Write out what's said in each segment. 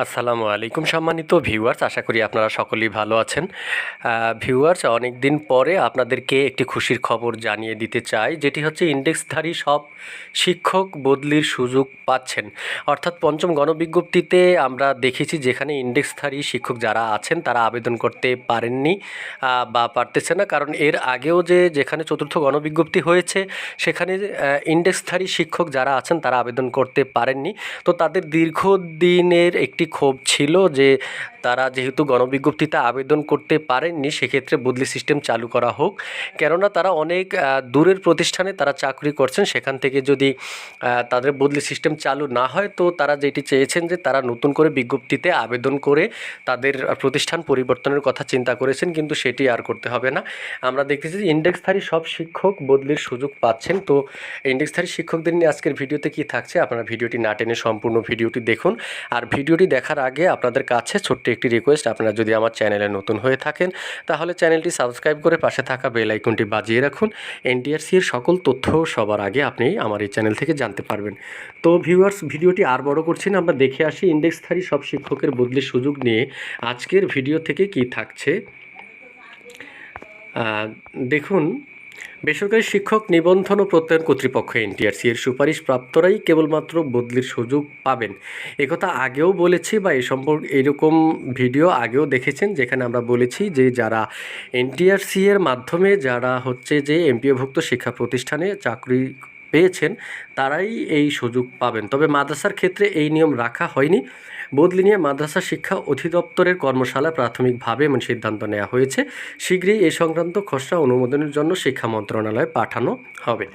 আসসালামু আলাইকুম সম্মানিত ভিউয়ার্স আশা করি আপনারা সকলেই ভালো আছেন। ভিউয়ার্স অনেক দিন পরে আপনাদেরকে একটি খুশির খবর জানিয়ে দিতে চাই, যেটি হচ্ছে ইন্ডেক্সধারী সব শিক্ষক বদলির সুযোগ পাচ্ছেন। অর্থাৎ পঞ্চম গণবিজ্ঞপ্তিতে আমরা দেখেছি যেখানে ইন্ডেক্সধারী শিক্ষক যারা আছেন, তারা আবেদন করতে পারেননি বা পারতেছে না। কারণ এর আগেও যে, যেখানে চতুর্থ গণবিজ্ঞপ্তি হয়েছে, সেখানে ইন্ডেক্সধারী শিক্ষক যারা আছেন, তারা আবেদন করতে পারেননি। তো তাদের দীর্ঘদিনের একটি ক্ষোভ ছিল যে তারা যেহেতু গণবিজ্ঞপ্তিতে আবেদন করতে পারেননি, সেক্ষেত্রে বদলি সিস্টেম চালু করা হোক। কেননা তারা অনেক দূরের প্রতিষ্ঠানে তারা চাকরি করছেন, সেখান থেকে যদি তাদের বদলি সিস্টেম চালু না হয়, তো তারা যেটি চেয়েছেন যে তারা নতুন করে বিজ্ঞপ্তিতে আবেদন করে তাদের প্রতিষ্ঠান পরিবর্তনের কথা চিন্তা করেছেন, কিন্তু সেটি আর করতে হবে না। আমরা দেখতেছি যে ইন্ডেক্সধারী সব শিক্ষক বদলির সুযোগ পাচ্ছেন। তো ইন্ডেক্সধারী শিক্ষকদের নিয়ে আজকের ভিডিওতে কি থাকছে, আপনারা ভিডিওটি না টেনে সম্পূর্ণ ভিডিওটি দেখুন। আর ভিডিওটি দেখার আগে আপনাদের কাছে ছোট্ট একটি রিকোয়েস্ট আপনারা যদি আমার চ্যানেলে নতুন হয়ে থাকেন, তাহলে চ্যানেলটি সাবস্ক্রাইব করে পাশে থাকা বেল আইকনটি বাজিয়ে রাখুন। এনটিআরসি এর সকল তথ্য সবার আগে আপনি আমার এই চ্যানেল থেকে জানতে পারবেন। তো ভিউয়ার্স ভিডিওটি আর বড় করছি না, আমরা দেখে আসি ইন্ডেক্সধারী সব শিক্ষকের বদলির সুযোগ নিয়ে আজকের ভিডিও থেকে কি থাকছে। দেখুন বেসরকারি শিক্ষক নিবন্ধন ও প্রত্যয়ন কর্তৃপক্ষ এনটিআরসি এর সুপারিশ প্রাপ্তরাই কেবলমাত্র বদলির সুযোগ পাবেন। একথা আগেও বলেছি বা এই সম্পর্কে এরকম ভিডিও আগেও দেখেছেন, যেখানে আমরা বলেছি যে যারা এনটিআরসি এর মাধ্যমে যারা হচ্ছে যে এমপিওভুক্ত শিক্ষা প্রতিষ্ঠানে চাকরি পেয়েছেন, তারাই এই সুযোগ পাবেন। তবে মাদ্রাসার ক্ষেত্রে এই নিয়ম রাখা হয়নি। বদলি নিয়ে মাদ্রাসা শিক্ষা অধিদপ্তরের কর্মশালা প্রাথমিকভাবে এমন সিদ্ধান্ত নেওয়া হয়েছে। শীঘ্রই এ সংক্রান্ত খসড়া অনুমোদনের জন্য শিক্ষা মন্ত্রণালয়ে পাঠানো হবে।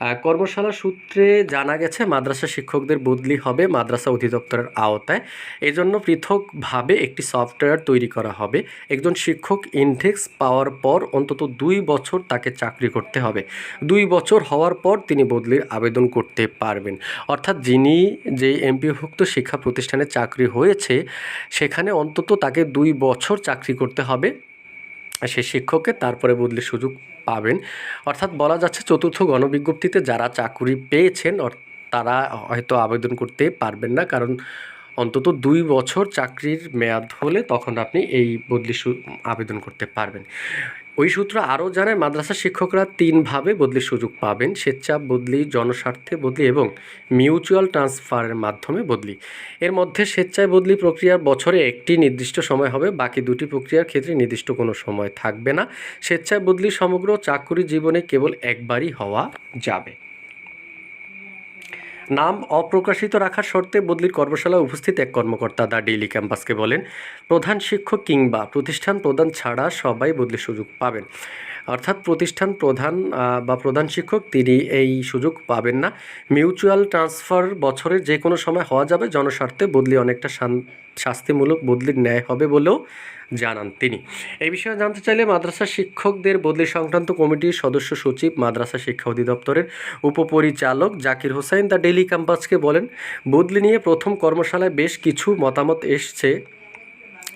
কর্মশালা সূত্রে জানা গেছে, মাদ্রাসা শিক্ষকদের বদলি হবে মাদ্রাসা অধিদপ্তরের আওতায়। এজন্য পৃথকভাবে একটি সফটওয়্যার তৈরি করা হবে। একজন শিক্ষক ইনডেক্স পাওয়ার পর অন্তত দুই বছর তাকে চাকরি করতে হবে। দুই বছর হওয়ার পর তিনি বদলির আবেদন করতে পারবেন। অর্থাৎ যিনি যে এমপিভুক্ত শিক্ষা প্রতিষ্ঠানে চাকরি হয়েছে, সেখানে অন্তত তাকে দুই বছর চাকরি করতে হবে। সেই শিক্ষককে তারপরে বদলে সুযোগ পাবেন। অর্থাৎ বলা যাচ্ছে চতুর্থ গণবিজ্ঞপ্তিতে যারা চাকুরি পেয়েছেন তারা হয়তো আবেদন করতে পারবেন না। কারণ অন্তত দুই বছর চাকরির মেয়াদ হলে তখন আপনি এই বদলি আবেদন করতে পারবেন। ওই সূত্র আরও জানায়, মাদ্রাসা শিক্ষকরা তিনভাবে বদলির সুযোগ পাবেন স্বেচ্ছা বদলি, জনস্বার্থে বদলি এবং মিউচুয়াল ট্রান্সফারের মাধ্যমে বদলি। এর মধ্যে স্বেচ্ছায় বদলি প্রক্রিয়ার বছরে একটি নির্দিষ্ট সময় হবে, বাকি দুটি প্রক্রিয়ার ক্ষেত্রে নির্দিষ্ট কোনো সময় থাকবে না। স্বেচ্ছায় বদলি সমগ্র চাকুরি জীবনে কেবল একবারই হওয়া যাবে। নাম অপ্রকাশিত রাখার শর্তে বদলির কর্মশালায় উপস্থিত এক কর্মকর্তা দা ডেইলি ক্যাম্পাসকে বলেন, প্রধান শিক্ষক কিংবা প্রতিষ্ঠান প্রদান ছাড়া সবাই বদলির সুযোগ পাবেন। অর্থাৎ প্রতিষ্ঠান প্রধান বা প্রধান শিক্ষক তিনি এই সুযোগ পাবেন না। মিউচুয়াল ট্রান্সফার বছরের যে কোনো সময় হওয়া যাবে, জনস্বার্থে বদলি অনেকটা শাস্তিমূলক বদলির ন্যায় হবে বলেও জানান তিনি। এই বিষয়ে জানতে চাইলে মাদ্রাসা শিক্ষকদের বদলি সংক্রান্ত কমিটির সদস্য সচিব, মাদ্রাসা শিক্ষা অধিদপ্তরের উপপরিচালক জাকির হোসাইন দ্য ডেলি ক্যাম্পাসকে বলেন, বদলি নিয়ে প্রথম কর্মশালায় বেশ কিছু মতামত এসছে।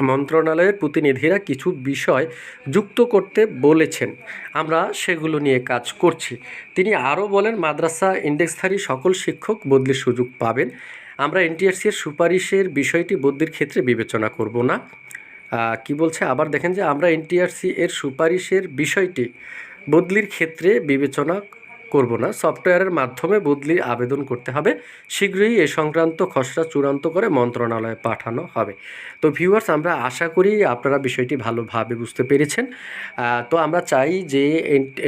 মন্ত্রণালয়ের প্রতিনিধিরা কিছু বিষয় যুক্ত করতে বলেছেন। আমরা সেগুলো নিয়ে কাজ করছি। তিনি আরও বলেন, মাদ্রাসা ইন্ডেক্সধারী সকল শিক্ষক বদলির সুযোগ পাবেন। আমরা এনটিআরসি এর সুপারিশের বিষয়টি বদলির ক্ষেত্রে বিবেচনা করব না। কি বলছে? আবার দেখেন যে আমরা এনটিআরসি এর সুপারিশের বিষয়টি বদলির ক্ষেত্রে বিবেচনা করব না। সফটওয়্যারের মাধ্যমে বদলির আবেদন করতে হবে। শীঘ্রই এ সংক্রান্ত খসড়া চূড়ান্ত করে মন্ত্রণালয়ে পাঠানো হবে। তো ভিউয়ার্স আমরা আশা করি আপনারা বিষয়টি ভালোভাবে বুঝতে পেরেছেন। তো আমরা চাই যে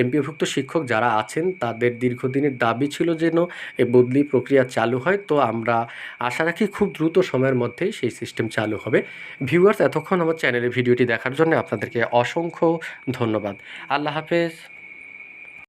এমপিভুক্ত শিক্ষক যারা আছেন, তাদের দীর্ঘদিনের দাবি ছিল যেন এ বদলি প্রক্রিয়া চালু হয়। তো আমরা আশা রাখি খুব দ্রুত সময়ের মধ্যেই সেই সিস্টেম চালু হবে। ভিউয়ার্স এতক্ষণ আমার চ্যানেলে ভিডিওটি দেখার জন্য আপনাদেরকে অসংখ্য ধন্যবাদ। আল্লাহ হাফেজ।